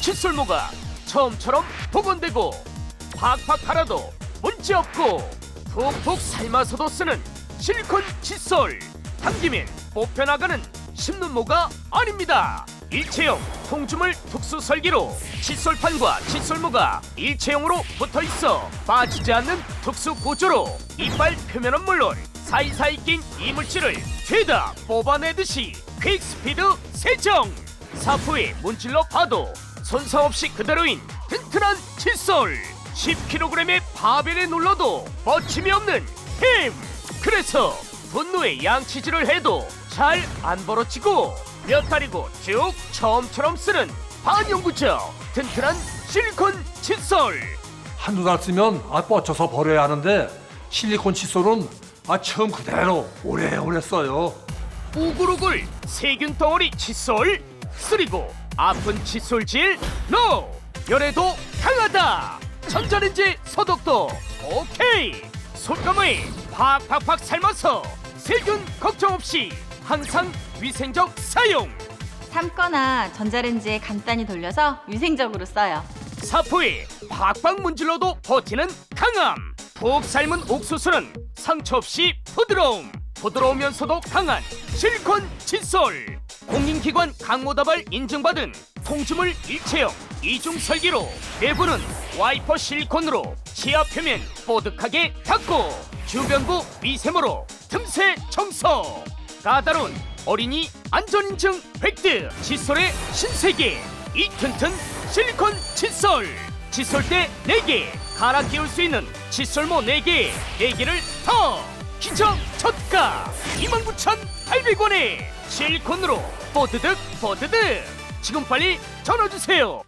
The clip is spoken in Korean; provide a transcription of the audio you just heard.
칫솔모가 처음처럼 복원되고 팍팍 갈아도 문제없고 푹푹 삶아서도 쓰는 실리콘 칫솔. 당기면 뽑혀나가는 씹는모가 아닙니다. 일체형 통주물 특수 설계로 칫솔판과 칫솔모가 일체형으로 붙어있어 빠지지 않는 특수 구조로 이빨 표면은 물론 사이사이 낀 이물질을 죄다 뽑아내듯이 퀵스피드 세정! 사포에 문질러 봐도 손상 없이 그대로인 튼튼한 칫솔. 10kg의 바벨에 눌러도 뻗침이 없는 힘. 그래서 분노의 양치질을 해도 잘 안 벌어지고 몇 달이고 쭉 처음처럼 쓰는 반영구적 튼튼한 실리콘 칫솔. 한두 달 쓰면 아 뻗쳐서 버려야 하는데 실리콘 칫솔은 아 처음 그대로 오래오래 써요. 우글우글 세균 덩어리 칫솔 쓰리고 아픈 칫솔질 노! 열에도 강하다! 전자레인지 소독도 오케이! 솔감을 팍팍팍 삶아서 세균 걱정 없이 항상 위생적 사용! 삶거나 전자레인지에 간단히 돌려서 위생적으로 써요. 사포에 팍팍 문질러도 버티는 강함! 푹 삶은 옥수수는 상처 없이 부드러움! 부드러우면서도 강한 실리콘 칫솔 공인기관 강모다발 인증받은 통주물 일체형 이중 설계로 내부는 와이퍼 실리콘으로 지하 표면 뽀득하게 닦고 주변부 미세모로 틈새 청소. 까다로운 어린이 안전인증 획득 칫솔의 신세계 이 튼튼 실리콘 칫솔. 칫솔대 4개 갈아 끼울 수 있는 칫솔모 4개 4개를 더 기적 저가 29,800원에 실리콘으로 뽀드득 뽀드득. 지금 빨리 전화주세요